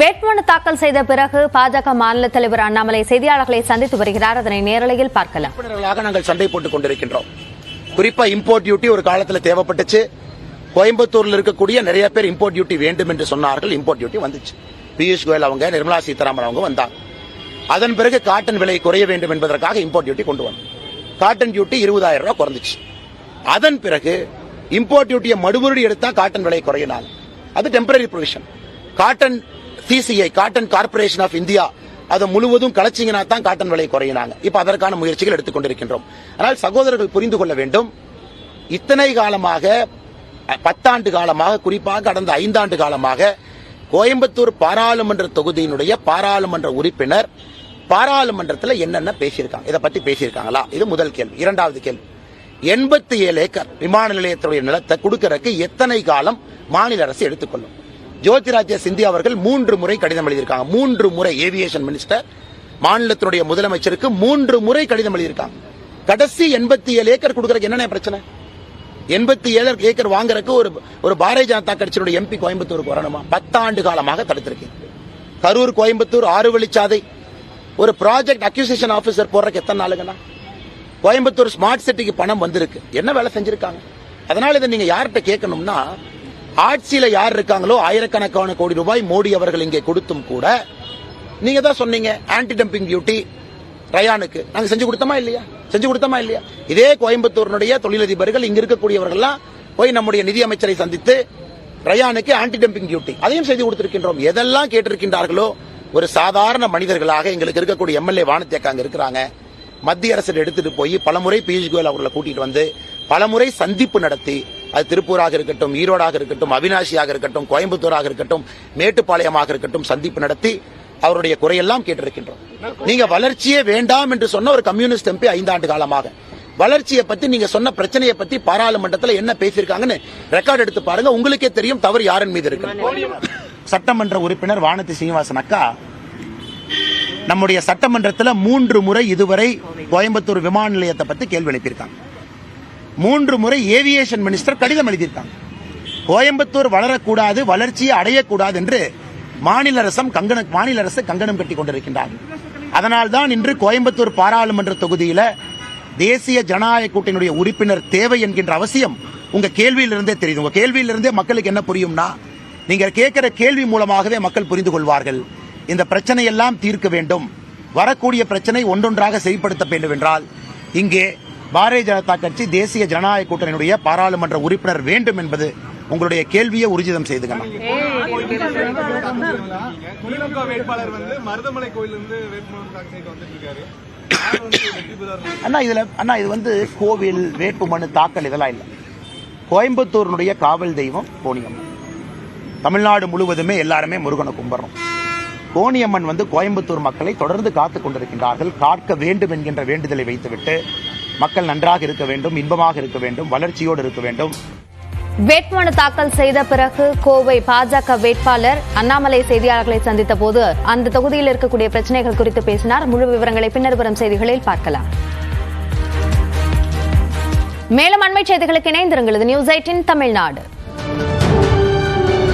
வேட்புமனு தாக்கல் செய்த பிறகு பாஜக மாநில தலைவர் அண்ணாமலை செய்தியாளர்களை சந்தித்து வருகிறார். அதனை நேரலையில் பார்க்கலாம். நாங்கள் சண்டை போட்டுக் கொண்டிருக்கின்றோம். குறிப்பா இம்போர்ட் டியூட்டி ஒரு காலத்தில் தேவைப்பட்டுச்சு. கோயம்புத்தூர்ல இருக்கக்கூடிய நிறைய பேர் இம்போர்ட் டியூட்டி வேண்டும் என்று சொன்னார்கள். இம்போர்ட் டியூட்டி வந்துச்சு. பியூஷ் கோயல் அவங்க நிர்மலா சீதாராமன் அவங்க வந்தாங்க. அதன் பிறகு காட்டன் விலை குறைய வேண்டும் என்பதற்காக இம்போர்ட் டியூட்டி கொண்டு வந்தோம். காட்டன் டியூட்டி இருபதாயிரம் ரூபாய் குறைஞ்சிச்சு. அதன் பிறகு இம்போர்ட் டியூட்டியை மறுபடியும் எடுத்தா காட்டன் விலை குறையினாங்க. அது temporary provision cotton TCI cotton corporation of India அதை முழுவதும் கலைச்சிங்கன்னா தான் காட்டன் விலை குறையினாங்க இப்ப அதற்கான முயற்சிகள் எடுத்துக்கொண்டிருக்கின்றோம். ஆனால் சகோதரர்கள் புரிந்து கொள்ள வேண்டும். இத்தனை காலமாக பத்தாண்டு காலமாக குறிப்பாக கடந்த ஐந்தாண்டு காலமாக கோயம்புத்தூர் பாராளுமன்ற தொகுதியினுடைய பாராளுமன்ற உறுப்பினர் பாராளுமன்றத்தில் என்னென்ன பேசியிருக்காங்க? இதை பத்தி பேசியிருக்காங்களா? இது முதல் கேள்வி. இரண்டாவது கேள்வி. எண்பத்தி ஏழு ஏக்கர் விமான நிலையத்துடைய நிலத்தை கொடுக்கறதுக்கு எத்தனை காலம் மாநில அரசு எடுத்துக்கொள்ளும்? ஜோதிராஜ்ய சிந்தியா அவர்கள் மூன்று முறை கடிதம் எழுதியிருக்காங்க. மூன்று முறை ஏவியேஷன் மினிஸ்டர் மாநிலத்தினுடைய முதலமைச்சருக்கு மூன்று முறை கடிதம் எழுதியிருக்காங்க. கடைசி எண்பத்தி ஏழு ஏக்கர் கொடுக்கறதுக்கு என்னென்ன பிரச்சனை? எண்பத்தி ஏழு ஏக்கர் வாங்குறதுக்கு ஒரு ஒரு பாரதிய ஜனதா கட்சியினுடைய எம்பி கோயம்புத்தூருக்கு வரணுமா பத்தாண்டு காலமாக தடுத்திருக்கேன் கரூர் கோயம்புத்தூர் ஆறு வழிச்சாதை ஒரு ப்ராஜெக்ட் அக்யூசியேஷன் ஆபீசர் போடுறதுக்கு எத்தனை நாளுங்கண்ணா கோயம்புத்தூர் ஸ்மார்ட் சிட்டிக்கு பணம் வந்திருக்கு. என்ன வேலை செஞ்சிருக்காங்க? அதனால இதை நீங்க யார்கிட்ட கேட்கணும்னா ஆட்சியில யார் இருக்காங்களோ ஆயிரக்கணக்கான கோடி ரூபாய் மோடி அவர்கள் இங்கே கொடுத்தும் கூட நீங்க தான் சொன்னீங்க ஆன்டி டம்பிங் டியூட்டி ரயானுக்கு. நாங்க செஞ்சு கொடுத்தோமா இல்லையா? செஞ்சு கொடுத்தோமா இல்லையா? இதே கோயம்புத்தூரினுடைய தொழிலதிபர்கள் இங்க இருக்கக்கூடியவர்கள்லாம் போய் நம்முடைய நிதியமைச்சரை சந்தித்து ரயானுக்கு ஆன்டி டம்பிங் டியூட்டி அதையும் செய்து கொடுத்திருக்கின்றோம். எதெல்லாம் கேட்டிருக்கின்றார்களோ ஒரு சாதாரண மனிதர்களாக எங்களுக்கு இருக்கக்கூடிய எம்எல்ஏ வானத்தேக்க அங்க இருக்கிறாங்க. மத்திய அரசு எடுத்துட்டு போய் பலமுறை பியூஷ் கோயல் அவர்களை கூட்டிட்டு வந்து பலமுறை சந்திப்பு நடத்தி அது திருப்பூராக இருக்கட்டும் ஈரோடாக இருக்கட்டும் அவினாசியாக இருக்கட்டும் கோயம்புத்தூராக இருக்கட்டும் மேட்டுப்பாளையமாக இருக்கட்டும் சந்திப்பு நடத்தி அவருடைய குறையெல்லாம் கேட்டிருக்கின்றோம். நீங்க வளர்ச்சியே வேண்டாம் என்று சொன்ன ஒரு கம்யூனிஸ்ட் எம்பி ஐந்தாண்டு காலமாக. வளர்ச்சியை பத்தி நீங்க சொன்ன பிரச்சனையை பத்தி பாராளுமன்றத்தில் என்ன பேசியிருக்காங்கன்னு ரெக்கார்ட் எடுத்து பாருங்க. உங்களுக்கே தெரியும் தவறு யாரின் மீது இருக்கு. சட்டமன்ற உறுப்பினர் வானதி சீனிவாசன் அக்கா நம்முடைய சட்டமன்றத்தில் மூன்று முறை இதுவரை கோயம்புத்தூர் விமான நிலையத்தை பத்தி கேள்வி எழுப்பியிருக்காங்க. மூன்று முறை ஏவியேஷன் மினிஸ்டர் கடிதம் எழுதியிருக்காங்க. கோயம்புத்தூர் வளரக்கூடாது வளர்ச்சியை அடையக்கூடாது என்று மாநில அரசம் கங்கணம் மாநில அரசு கங்கணம் கட்டி கொண்டிருக்கின்றார் அதனால்தான் இன்று கோயம்புத்தூர் பாராளுமன்ற தொகுதியில் தேசிய ஜனநாயக கூட்டணியுடைய உறுப்பினர் தேவை என்கின்ற அவசியம் உங்க கேள்வியிலிருந்தே தெரியுது. உங்க கேள்வியிலிருந்தே மக்களுக்கு என்ன புரியும்னா நீங்க கேட்கிற கேள்வி மூலமாகவே மக்கள் புரிந்து கொள்வார்கள். இந்த பிரச்சனை எல்லாம் தீர்க்க வேண்டும். வரக்கூடிய பிரச்சனை ஒன்றொன்றாக செயல்படுத்த வேண்டும் என்றால் இங்கே பாரதிய ஜனதா கட்சி தேசிய ஜனநாயக கூட்டணியினுடைய பாராளுமன்ற உறுப்பினர் வேண்டும் என்பது உங்களுடைய கேள்வியை உறுதிதம் செய்து வந்து அண்ணா இதுல அண்ணா இது வந்து கோவில் வேட்புமனு தாக்கல் இதெல்லாம் இல்லை. கோயம்புத்தூரினுடைய காவல் தெய்வம் கோணியம்மன். தமிழ்நாடு முழுவதுமே எல்லாருமே முருகனை கும்பிடுறோம். கோணியம்மன் வந்து கோயம்புத்தூர் மக்களை தொடர்ந்து காத்துக் கொண்டிருக்கின்றார்கள். காக்க வேண்டும் என்கின்ற வேண்டுதலை வைத்துவிட்டு மக்கள் நன்றாக இருக்க வேண்டும் இன்பமாக இருக்க வேண்டும் வளர்ச்சியோடு இருக்க வேண்டும். வேட்புமனு தாக்கல் செய்த பிறகு கோவை பாஜக வேட்பாளர் அண்ணாமலை செய்தியாளர்களை சந்தித்த போது அந்த தொகுதியில் இருக்கக்கூடிய பிரச்சனைகள் குறித்து பேசினார். முழு விவரங்களை பின்னர் வரும் செய்திகளில் பார்க்கலாம். மேலும் அண்மை செய்திகளுக்கு இணைந்திருங்கள். இது நியூஸ் எயிட்டின் தமிழ்நாடு.